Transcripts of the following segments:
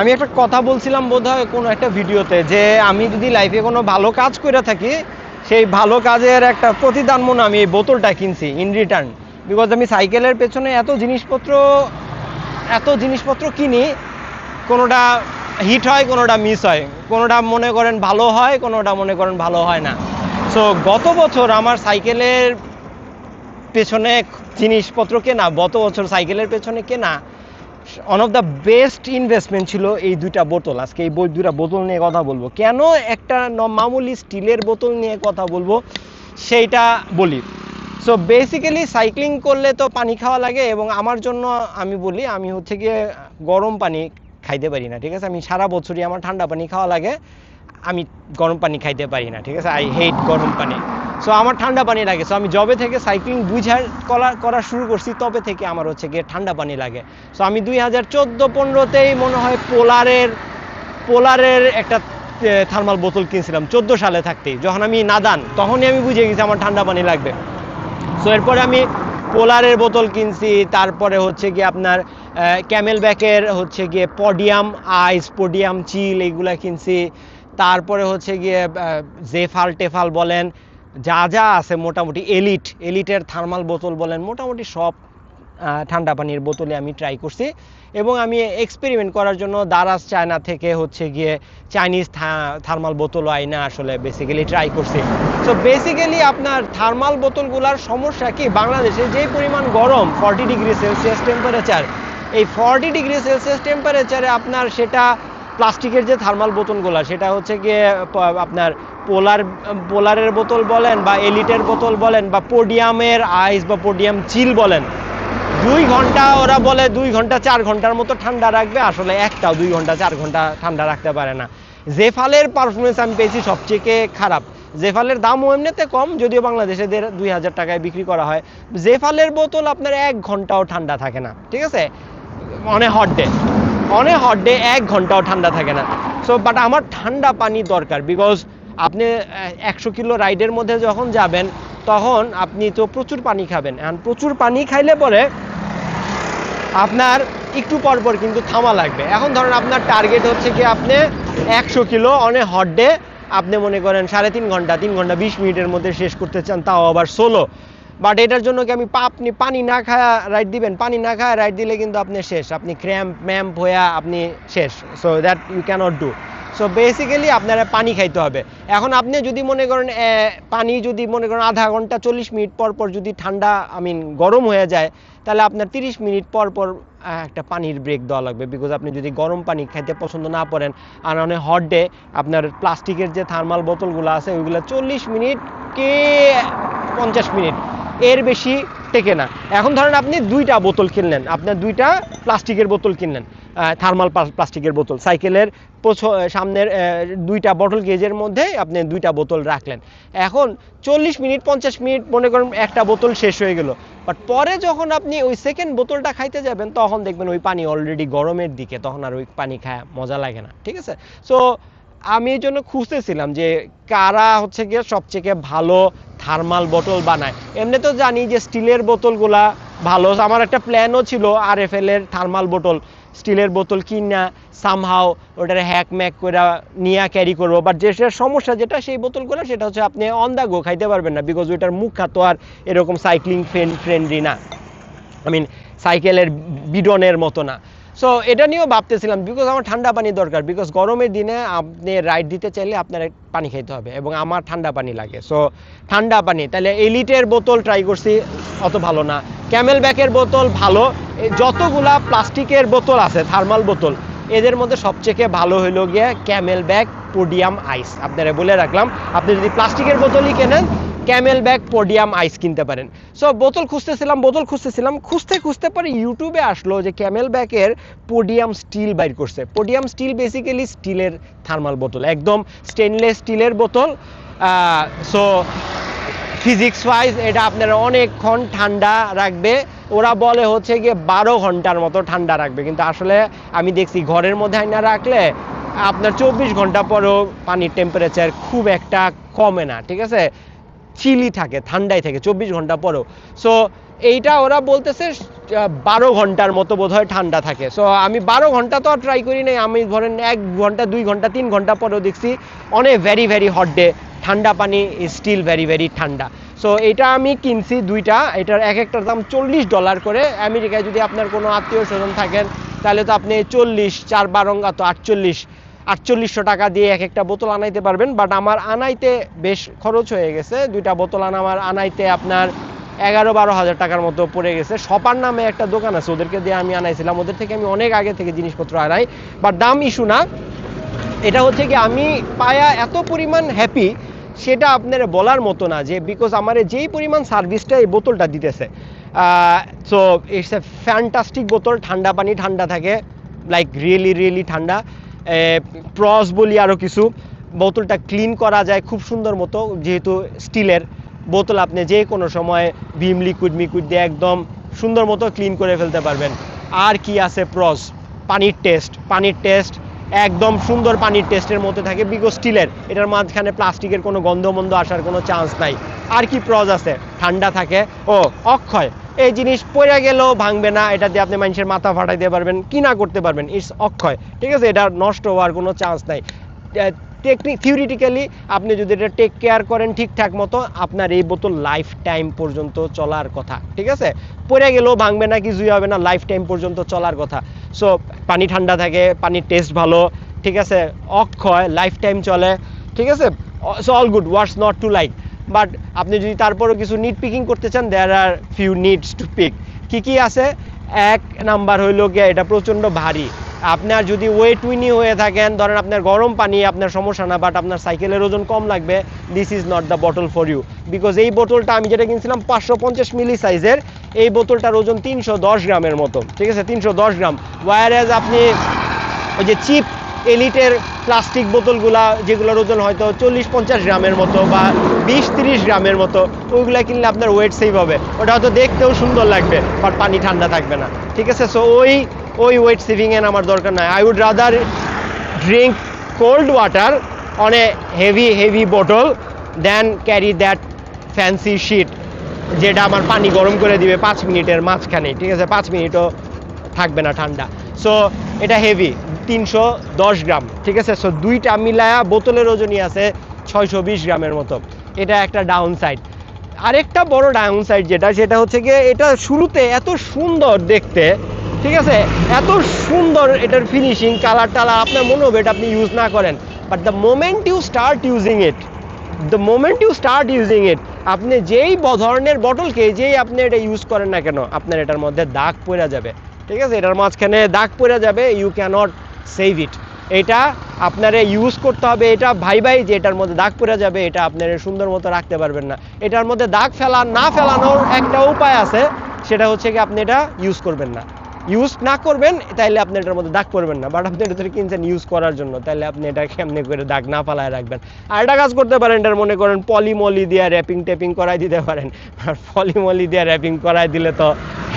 আমি একটা কথা বলছিলাম বোধহয় কোনো একটা ভিডিওতে যে আমি যদি লাইফে কোনো ভালো কাজ করে থাকি, সেই ভালো কাজের একটা প্রতিদান মনে আমি এই বোতলটা কিনছি ইন রিটার্ন বিকজ আমি সাইকেলের পেছনে এত জিনিসপত্র এত জিনিসপত্র কিনি, কোনোটা হিট হয়, কোনোটা মিস হয়। কোনোটা মনে করেন ভালো হয়, কোনোটা মনে করেন ভালো হয় না। সো গত বছর আমার সাইকেলের পেছনে জিনিসপত্র কেনা, গত বছর সাইকেলের পেছনে কেনা one of the best investment ছিল এই দুইটা বোতল। আজকে এই দুইটা বোতল নিয়ে কথা বলব। কেন একটা মামুলি স্টিলের বোতল নিয়ে কথা বলব, সেইটা বলি। সো বেসিক্যালি সাইক্লিং করলে তো পানি খাওয়া লাগে এবং আমার জন্য আমি বলি, আমি হচ্ছে গিয়ে গরম পানি খাইতে পারি না, ঠিক আছে? আমি সারা বছরই আমার ঠান্ডা পানি খাওয়া লাগে, আমি গরম পানি খাইতে পারি না, ঠিক আছে? আই হেট গরম পানি। সো আমার ঠান্ডা পানি লাগে। সো আমি জবে থেকে সাইক্লিং বুঝার করা করা শুরু করছি, তবে থেকে আমার হচ্ছে গিয়ে ঠান্ডা পানি লাগে। সো আমি দুই হাজার চোদ্দ পনেরোতেই মনে হয় পোলারের পোলারের একটা থার্মাল বোতল কিনছিলাম, চোদ্দ সালে থাকতেই যখন আমি নাদান, তখনই আমি বুঝে গেছি আমার ঠান্ডা পানি লাগবে। সো এরপরে আমি পোলারের বোতল কিনছি, তারপরে হচ্ছে গিয়ে আপনার ক্যামেল ব্যাকের হচ্ছে গিয়ে পডিয়াম, আইস পডিয়াম, চিল এইগুলা কিনছি। তারপরে হচ্ছে গিয়ে জেফাল টেফাল বলেন যা যা আছে মোটামুটি এলিট এলিটের থার্মাল বোতল বলেন, মোটামুটি সব ঠান্ডা পানির বোতলে আমি ট্রাই করছি। এবং আমি এক্সপেরিমেন্ট করার জন্য দারাজ চায়না থেকে হচ্ছে গিয়ে চাইনিজ থার্মাল বোতলও আইনা আসলে বেসিক্যালি ট্রাই করছি। সো বেসিক্যালি আপনার থার্মাল বোতলগুলার সমস্যা কি? বাংলাদেশে যে পরিমাণ গরম ফর্টি ডিগ্রি সেলসিয়াস টেম্পারেচার এই ফর্টি ডিগ্রি সেলসিয়াস টেম্পারেচারে আপনার সেটা প্লাস্টিকের যে থার্মাল বোতলগুলো, সেটা হচ্ছে গিয়ে আপনার পোলার, পোলারের বোতল বলেন বা এলিটের বোতল বলেন বা পোডিয়ামের আইস বা পোডিয়াম চিল বলেন, দুই ঘণ্টা ওরা বলে দুই ঘণ্টা, চার ঘণ্টার মতো ঠান্ডা রাখবে। আসলে একটাও দুই ঘণ্টা, চার ঘণ্টা ঠান্ডা রাখতে পারে না। জেফালের পারফরমেন্স আমি পেয়েছি সবচেয়ে খারাপ। জেফালের দামও এমনিতে কম, যদিও বাংলাদেশে দুই হাজার টাকায় বিক্রি করা হয়। জেফালের বোতল আপনার এক ঘন্টাও ঠান্ডা থাকে না, ঠিক আছে? অনেক হট ডে অনেক হট ডে এক ঘন্টাও ঠান্ডা থাকে না। সো বাট আমার ঠান্ডা পানি দরকার বিকজ আপনি একশো কিলো রাইডের মধ্যে যখন যাবেন, তখন আপনি তো প্রচুর পানি খাবেন। এখন প্রচুর পানি খাইলে পরে আপনার একটু পর পর কিন্তু থামা লাগবে। এখন ধরেন আপনার টার্গেট হচ্ছে কি, আপনি একশো কিলো অনেক হট ডে আপনি মনে করেন সাড়ে তিন ঘণ্টা তিন ঘণ্টা বিশ মিনিটের মধ্যে শেষ করতে চান, তাও আবার ষোলো বাট এটার জন্য কি আমি পা- আপনি পানি না খায়া রাইড দিবেন? পানি না খায়া রাইড দিলে কিন্তু আপনি শেষ। আপনি ক্র্যাম্প ম্যাম্প হইয়া আপনি শেষ। So that you cannot do so basically আপনারা পানি খাইতে হবে। এখন আপনি যদি মনে করেন পানি যদি মনে করেন আধা ঘণ্টা চল্লিশ মিনিট পর পর যদি ঠান্ডা আই মিন গরম হয়ে যায়, তাহলে আপনার তিরিশ মিনিট পর পর একটা পানির ব্রেক দেওয়া লাগবে। বিকজ আপনি যদি গরম পানি খাইতে পছন্দ না করেন, আর অনেক হট ডে আপনার প্লাস্টিকের যে থার্মাল বোতলগুলো আছে, ওইগুলো চল্লিশ মিনিট কে পঞ্চাশ মিনিট এর বেশি টেকে না। এখন ধরেন আপনি দুইটা বোতল কিনলেন। আপনার দুইটা প্লাস্টিকের বোতল কিনলেন থার্মাল প্লাস্টিকের বোতল। সাইকেলের সামনের দুইটা বটল গেজের মধ্যে আপনি দুইটা বোতল রাখলেন। এখন চল্লিশ মিনিট, পঞ্চাশ মিনিট মনে করেন একটা বোতল শেষ হয়ে গেল। বাট পরে যখন আপনি ওই সেকেন্ড বোতলটা খাইতে যাবেন, তখন দেখবেন ওই পানি অলরেডি গরমের দিকে, তখন আর ওই পানি খায় মজা লাগে না। ঠিক আছে? সো আমি এই জন্য খুঁজতেছিলাম যে কারা হচ্ছে গিয়ে সবচেয়ে ভালো থার্মাল বোতল বানায়। এমনি তো জানি যে স্টিলের বোতলগুলা ভালো। আমার একটা প্ল্যানও ছিল আর এফ এর থার্মাল বোতল স্টিলের বোতল কিনা সামহাও ওটার হ্যাক ম্যাক করে নিয়ে ক্যারি করব। বাট যে সমস্যা যেটা, সেই বোতলগুলো সেটা হচ্ছে আপনি অন দ্য গো খাইতে পারবেন না বিকজ ওইটার মুখটা তো আর এরকম সাইক্লিং ফ্রেন্ড ফ্রেন্ডলি না। আই মিন সাইকেলের বিডনের মতো না। সো এটা নিয়েও ভাবতেছিলাম বিকজ আমার ঠান্ডা পানি দরকার বিকজ গরমের দিনে আপনি রাইড দিতে চাইলে আপনার পানি খাইতে হবে, এবং আমার ঠান্ডা পানি লাগে। সো ঠান্ডা পানি তাহলে এলিটের বোতল ট্রাই করছি, অত ভালো না। ক্যামেল ব্যাকের বোতল ভালো যতগুলা প্লাস্টিকের বোতল আছে, থার্মাল বোতল, এদের মধ্যে সবচেয়ে ভালো হইল গিয়ে ক্যামেল ব্যাগ পোডিয়াম আইস। আপনারা বলে রাখলাম, আপনি যদি প্লাস্টিকের বোতলই কেনেন ক্যামেল ব্যাগ, পোডিয়াম, আইস কিনতে পারেন। সো বোতল খুঁজতেছিলাম বোতল খুঁজতেছিলাম। খুঁজতে খুঁজতে পরে ইউটিউবে আসলো যে ক্যামেল ব্যাগের পোডিয়াম স্টিল বাইর করছে। পোডিয়াম স্টিল বেসিক্যালি স্টিলের থার্মাল বোতল, একদম স্টেনলেস স্টিলের বোতল। সো ফিজিক্স ওয়াইজ এটা আপনারা অনেকক্ষণ ঠান্ডা রাখবে। ওরা বলে হচ্ছে গিয়ে বারো ঘণ্টার মতো ঠান্ডা রাখবে। কিন্তু আসলে আমি দেখছি ঘরের মধ্যে আইনা রাখলে আপনার চব্বিশ ঘণ্টা পরেও পানির টেম্পারেচার খুব একটা কমে না, ঠিক আছে? চিলি থাকে ঠান্ডাই থাকে, চব্বিশ ঘণ্টা পরেও। সো এইটা ওরা বলতেছে বারো ঘণ্টার মতো বোধহয় ঠান্ডা থাকে। সো আমি বারো ঘণ্টা তো আর ট্রাই করি নাই, আমি ধরেন এক ঘণ্টা, দুই ঘণ্টা, তিন ঘণ্টা পরেও দেখছি অনেক ভেরি ভেরি হট ডে ঠান্ডা পানি স্টিল ভেরি ভেরি ঠান্ডা। সো এটা আমি কিনছি দুইটা, এটার এক একটার দাম চল্লিশ ডলার করে। আমেরিকায় যদি আপনার কোনো আত্মীয় স্বজন থাকেন, তাহলে তো আপনি চল্লিশ, চার বারঙ্গা তো আটচল্লিশ। আটচল্লিশশো টাকা দিয়ে এক একটা বোতল আনাইতে পারবেন বাট আমার আনাইতে বেশ খরচ হয়ে গেছে। দুইটা বোতল আমার আনাইতে আপনার এগারো বারো হাজার টাকার মতো পড়ে গেছে। সপার নামে একটা দোকান আছে, ওদেরকে দিয়ে আমি আনাইছিলাম। ওদের থেকে আমি অনেক আগে থেকে জিনিসপত্র আনাই বাট দাম ইস্যু না। এটা হচ্ছে কি, আমি পায়া এত পরিমাণ হ্যাপি সেটা আপনার বলার মতো না যে বিকজ আমার যেই পরিমাণ সার্ভিসটা এই বোতলটা দিতেছে সো ইটস এ ফ্যান্টাস্টিক বোতল, ঠান্ডা পানি ঠান্ডা থাকে লাইক রিয়েলি রিয়েলি ঠান্ডা। প্রস বলি আরও কিছু। বোতলটা ক্লিন করা যায় খুব সুন্দর মতো, যেহেতু স্টিলের। বোতল আপনি যে কোনো সময় ভিম লিকুইড মিকুইড দিয়ে একদম সুন্দর মতো ক্লিন করে ফেলতে পারবেন। আর কি আছে প্রস পানির টেস্ট পানির টেস্ট একদম সুন্দর পানির টেস্টের মধ্যে থাকে বিকজ স্টিলের এটার মাঝখানে প্লাস্টিকের কোনো গন্ধ-মন্ধ আসার কোনো চান্স নাই। আর কি প্রজ আছে? ঠান্ডা থাকে। ও, অক্ষয়। এই জিনিস পড়ে গেলেও ভাঙবে না, এটা দিয়ে আপনি মানুষের মাথা ফাটাই দিতে পারবেন, কি না করতে পারবেন ইটস অক্ষয়, ঠিক আছে? এটা নষ্ট হওয়ার কোনো চান্স নাই। টেকনিক থিওরিটিক্যালি আপনি যদি এটা টেক কেয়ার করেন ঠিকঠাক মতো, আপনার এই বোতল লাইফ টাইম পর্যন্ত চলার কথা, ঠিক আছে? পড়ে গেলেও ভাঙবে না, কিছুই হবে না লাইফ টাইম পর্যন্ত চলার কথা। সো পানি ঠান্ডা থাকে, পানির টেস্ট ভালো, ঠিক আছে? অক্ষয় লাইফ টাইম চলে, ঠিক আছে? So all good what's not to like but আপনি যদি তারপরও কিছু নিট পিকিং করতে চান there are few needs to pick কী কী আছে? এক নাম্বার হইল গিয়ে এটা প্রচণ্ড ভারী। আপনার যদি ওয়েট উইনি হয়ে থাকেন, ধরেন আপনার গরম পানি, আপনার সমস্যা না বাট আপনার সাইকেলের ওজন কম লাগবে this is not the bottle for you because এই বোতলটা আমি যেটা কিনছিলাম, পাঁচশো পঞ্চাশ মিলি সাইজের এই বোতলটার ওজন তিনশো দশ গ্রামের মতো। ঠিক আছে? তিনশো দশ গ্রাম। ওয়ার আপনি ওই যে চিপ এলিটের প্লাস্টিক বোতলগুলা, যেগুলোর ওজন হয়তো চল্লিশ পঞ্চাশ গ্রামের মতো বা বিশ তিরিশ গ্রামের মতো, ওইগুলো কিনলে আপনার ওয়েট সেভ হবে। ওটা হয়তো দেখতেও সুন্দর লাগবে বাট পানি ঠান্ডা থাকবে না। ঠিক আছে? সো ওই ওই ওয়েট সেভিংয়ের আমার দরকার নাই। I would rather drink cold water on a heavy heavy bottle than carry that fancy shit যেটা আমার পানি গরম করে দিবে পাঁচ মিনিটের মাঝখানে। ঠিক আছে? পাঁচ মিনিটও থাকবে না ঠান্ডা। সো এটা হেভি তিনশো দশ গ্রাম। ঠিক আছে? সো দুইটা মিলায়া বোতলের ওজনই আছে ছয়শো বিশ গ্রামের মতো। এটা একটা ডাউন সাইড আরেকটা বড় ডাউন সাইড যেটা, সেটা হচ্ছে গিয়ে এটা শুরুতে এত সুন্দর দেখতে, ঠিক আছে? এত সুন্দর এটার ফিনিশিং কালার টালার আপনার মনে হবে এটা আপনি ইউজ না করেন। But the moment you start using it the moment you start using it আপনি যেই ধরনের বটলকে যেই আপনি এটা ইউজ করেন না কেন, আপনার এটার মধ্যে দাগ পড়ে যাবে। ঠিক আছে? এটার মাঝখানে দাগ পড়ে যাবে ইউ ক্যানট সেভ ইট এটা আপনারে ইউজ করতে হবে, এটা ভাই ভাই যে এটার মধ্যে দাগ পড়ে যাবে, এটা আপনারা সুন্দর মতো রাখতে পারবেন না। এটার মধ্যে দাগ ফেলা, না ফেলানোর একটা উপায় আছে, সেটা হচ্ছে কি আপনি এটা ইউজ করবেন না। ইউজ না করবেন তাইলে আপনি এটার মধ্যে দাগ করবেন না। বাট আপনি এটা কিনছেন ইউজ করার জন্য তাহলে আপনি এটা কেমনে করে দাগ না পালায় রাখবেন। আর একটা কাজ করতে পারেন এটার মনে করেন পলিমলি দিয়ে র্যাপিং ট্যাপিং করাই দিতে পারেন। আর পলিমলি দিয়ে র্যাপিং করাই দিলে তো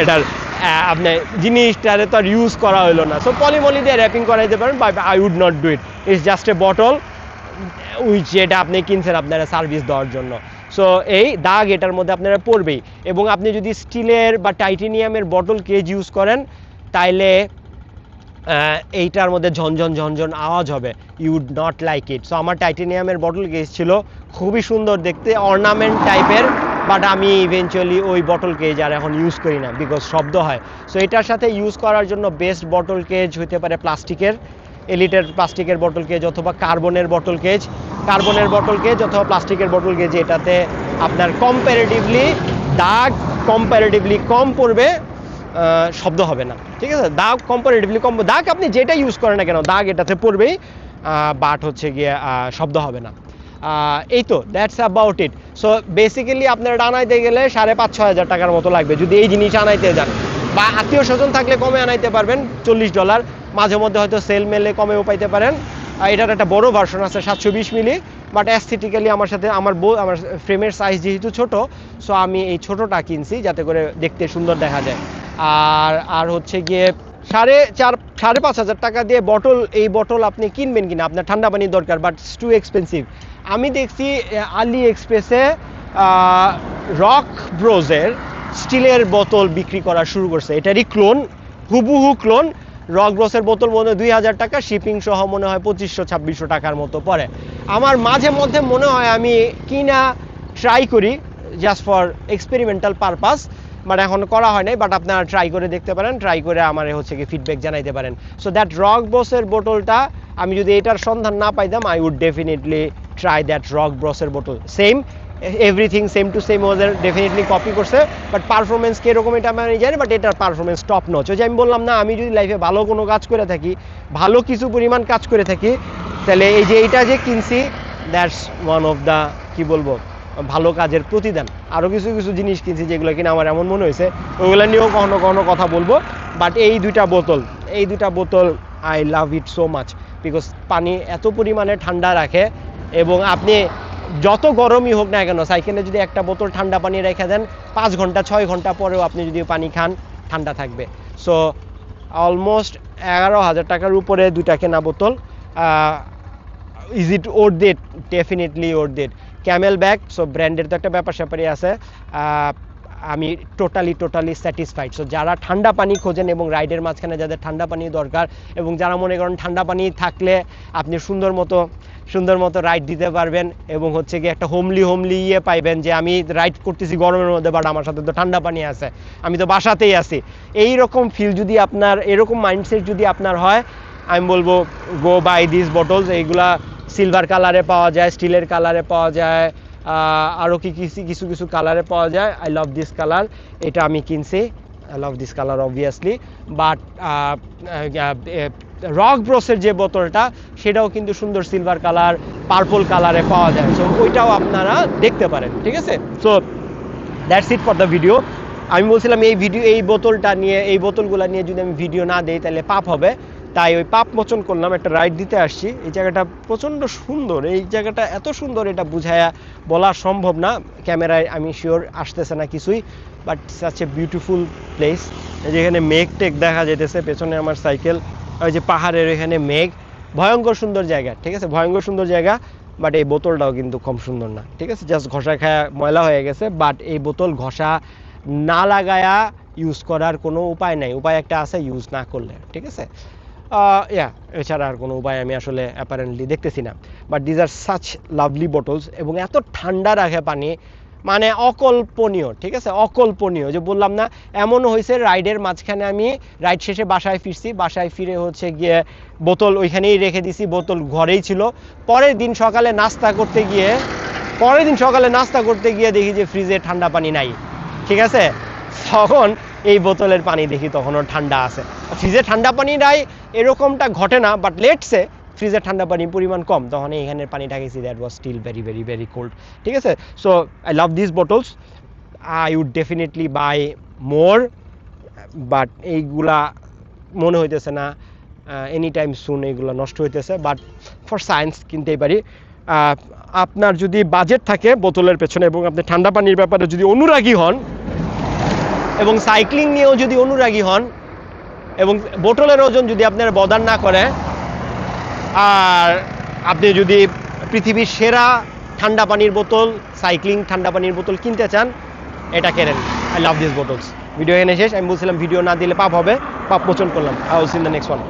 এটার আহ, আপনি জিনিসটারে তো আর ইউজ করা হলো না। সো পলিমলি দিয়ে র্যাপিং করাই দিতে পারেন but I would not do it it's just a bottle which যেটা আপনি কিনছেন আপনারা সার্ভিস দেওয়ার জন্য। সো এই দাগ এটার মধ্যে আপনারা পড়বেই। এবং আপনি যদি স্টিলের বা টাইটেনিয়ামের বটল কেজ ইউজ করেন, তাইলে এইটার মধ্যে ঝনঝন ঝনঝন আওয়াজ হবে। You would not like it so আমার টাইটেনিয়ামের বটল কেস ছিল, খুবই সুন্দর দেখতে অর্নামেন্ট টাইপের বাট আমি ইভেনচুয়ালি ওই বটল কেজ আর এখন ইউজ করি না বিকজ শব্দ হয়। সো এটার সাথে ইউজ করার জন্য বেস্ট বটল কেজ হতে পারে প্লাস্টিকের এলিটের প্লাস্টিকের বটল কেজ অথবা কার্বনের বটল কেজ কার্বনের বটল কেজ অথবা প্লাস্টিকের বটল কেজ এটাতে আপনার কম্পারেটিভলি দাগ কম্পারেটিভলি কম পড়বে শব্দ হবে না। ঠিক আছে? দাগ কম্পারেটিভলি কম দাগ আপনি যেটা ইউজ করেন না কেন, দাগ এটাতে পড়বেই বাট হচ্ছে গিয়ে শব্দ হবে না। এই তো that's about it so basically আপনার আনাইতে গেলে সাড়ে পাঁচ, ছয় হাজার টাকার মতো লাগবে। যদি এই জিনিস আনাইতে যান, বা আত্মীয় স্বজন থাকলে কমে আনাইতে পারবেন, চল্লিশ ডলার মাঝে মধ্যে হয়তো সেল মেলে, কমেও পাইতে পারেন। এটার একটা বড় ভার্সন আছে সাতশো বিশ মিলি বাট অ্যাস্থেটিক্যালি আমার সাথে, আমার বউ, আমার ফ্রেমের সাইজ যেহেতু ছোট সো আমি এই ছোটটা কিনছি যাতে করে দেখতে সুন্দর দেখা যায়। আর আর হচ্ছে গিয়ে সাড়ে চার, সাড়ে পাঁচ হাজার টাকা দিয়ে বটল এই বটল আপনি কিনবেন কিনা, আপনার ঠান্ডা পানির দরকার বাট টু এক্সপেন্সিভ আমি দেখছি আলি এক্সপ্রেসে রক ব্রোজের স্টিলের বোতল বিক্রি করা শুরু করছে। এটারই ক্লোন হুবুহু ক্লোন রক ব্রসের বোতল মনে দুই হাজার টাকা, শিপিং সহ মনে হয় পঁচিশশো, ছাব্বিশশো টাকার মতো পড়ে আমার মাঝে মধ্যে মনে হয় আমি কিনা ট্রাই করি just for experimental purpose but এখন করা হয় নাই বাট আপনারা ট্রাই করে দেখতে পারেন ট্রাই করে আমার হচ্ছে কি ফিডব্যাক জানাইতে পারেন। সো দ্যাট রক ব্রসের বোতলটা, আমি যদি এটার সন্ধান না পাইতাম I would definitely try that rock ব্রসের বোতল। Same everything same to same ওদের ডেফিনেটলি কপি করছে বাট পারফরমেন্স কীরকম এটা আমি জানি বাট এটার পারফরমেন্স টপ নচ ওই যে আমি বললাম না, আমি যদি লাইফে ভালো কোনো কাজ করে থাকি, ভালো কিছু পরিমাণ কাজ করে থাকি, তাহলে এই যে এইটা যে কিনছি দ্যাটস ওয়ান অফ দ্য কি বলব, ভালো কাজের প্রতিদান। আরও কিছু কিছু জিনিস কিনছি যেগুলো কিনা আমার এমন মনে হয়েছে, ওগুলো নিয়েও কখনো কখনো কথা বলব বাট এই দুইটা বোতল, এই দুইটা বোতল I love it so much because পানি এত পরিমাণে ঠান্ডা রাখে, এবং আপনি যত গরমই হোক না কেন, সাইকেলে যদি একটা বোতল ঠান্ডা পানি রেখে দেন, পাঁচ ঘণ্টা, ছয় ঘণ্টা পরেও আপনি যদি পানি খান, ঠান্ডা থাকবে। সো অলমোস্ট এগারো হাজার টাকার উপরে দুইটা কেনা বোতল is it or date definitely or date CamelBak so ব্র্যান্ডের তো একটা ব্যাপার স্যাপারই আছে আমি টোটালি টোটালি স্যাটিসফাইড সো যারা ঠান্ডা পানি খোঁজেন এবং রাইডের মাঝখানে যাদের ঠান্ডা পানি দরকার এবং যারা মনে করেন ঠান্ডা পানি থাকলে আপনি সুন্দর মতো সুন্দর মতো রাইড দিতে পারবেন এবং হচ্ছে কি একটা হোমলি হোমলি ইয়ে পাইবেন যে আমি রাইড করতেছি গরমের মধ্যে বাট আমার সাথে তো ঠান্ডা পানি আছে। আমি তো বাসাতেই আছি। এই রকম ফিল যদি আপনার, এরকম মাইন্ডসেট যদি আপনার হয়, আমি বলব গো বাই দিস বটলস এইগুলা সিলভার কালারে পাওয়া যায় স্টিলের কালারে পাওয়া যায়। আরও কি কিছু কিছু কিছু কালারে পাওয়া যায়। আই লাভ দিস কালার এটা আমি কিনছি। I love this colour obviously but rock ব্রোসের যে বোতলটা, সেটাও কিন্তু সুন্দর সিলভার কালার পার্পল কালারে পাওয়া যায়। সো ওইটাও আপনারা দেখতে পারেন, ঠিক আছে? So that's it for the video আমি বলছিলাম, এই ভিডিও এই বোতলটা নিয়ে, এই বোতলগুলো নিয়ে যদি আমি ভিডিও না দিই, তাহলে পাপ হবে। তাই ওই পাপ মোচন করলাম, একটা রাইড দিতে আসছি। এই জায়গাটা প্রচণ্ড সুন্দর। এই জায়গাটা এত সুন্দর, এটা বুঝায়া বলা সম্ভব না। ক্যামেরায় আমি শিওর আসতেছে না কিছুই বাট সাচ বিউটিফুল প্লেস যেখানে মেঘ টেক দেখা যেতেছে পেছনে আমার সাইকেল ওই যে পাহাড়ের এখানে মেঘ। ভয়ঙ্কর সুন্দর জায়গা, ঠিক আছে? ভয়ঙ্কর সুন্দর জায়গা বাট এই বোতলটাও কিন্তু কম সুন্দর না, ঠিক আছে? জাস্ট ঘষা খায়া ময়লা হয়ে গেছে বাট এই বোতল ঘষা না লাগায়া ইউজ করার কোনো উপায় নাই। উপায় একটা আছে ইউজ না করলে, ঠিক আছে? ইয়া এছাড়া আর কোনো উপায় আমি আসলে অ্যাপারেন্টলি দেখতেছি না। But these are such lovely bottles এবং এত ঠান্ডা রাখে পানি মানে অকল্পনীয়, ঠিক আছে? অকল্পনীয়। যে বললাম না, এমনও হয়েছে রাইডের মাঝখানে আমি রাইড শেষে বাসায় ফিরছি, বাসায় ফিরে হচ্ছে গিয়ে বোতল ওইখানেই রেখে দিছি, বোতল ঘরেই ছিল। পরের দিন সকালে নাস্তা করতে গিয়ে, পরের দিন সকালে নাস্তা করতে গিয়ে দেখি যে ফ্রিজে ঠান্ডা পানি নাই, ঠিক আছে? তখন এই বোতলের পানি দেখি তখনও ঠান্ডা আছে। ফ্রিজে ঠান্ডা পানি নাই, এরকমটা ঘটে না বাট লেটসে ফ্রিজে ঠান্ডা পানির পরিমাণ কম। তখন এইখানের পানিটা গেছি that was still very very very cold ঠিক আছে? So I love this bottles I would definitely buy more but এইগুলা মনে হইতেছে না। এনি টাইম সুন এইগুলো নষ্ট হইতেছে বাট ফর সায়েন্স কিনতেই পারি। আপনার যদি বাজেট থাকে বোতলের পেছনে এবং আপনি ঠান্ডা পানির ব্যাপারে যদি অনুরাগী হন এবং সাইক্লিং নিয়েও যদি অনুরাগী হন এবং বোটলের ওজন যদি আপনার বদান না করে, আর আপনি যদি পৃথিবীর সেরা ঠান্ডা পানির বোতল, সাইক্লিং ঠান্ডা পানির বোতল কিনতে চান, এটা কেনেন? I love this bottles video এনে শেষ। আমি বলছিলাম, ভিডিও না দিলে পাপ হবে। পাপ মোচন করলাম। I will see in the next one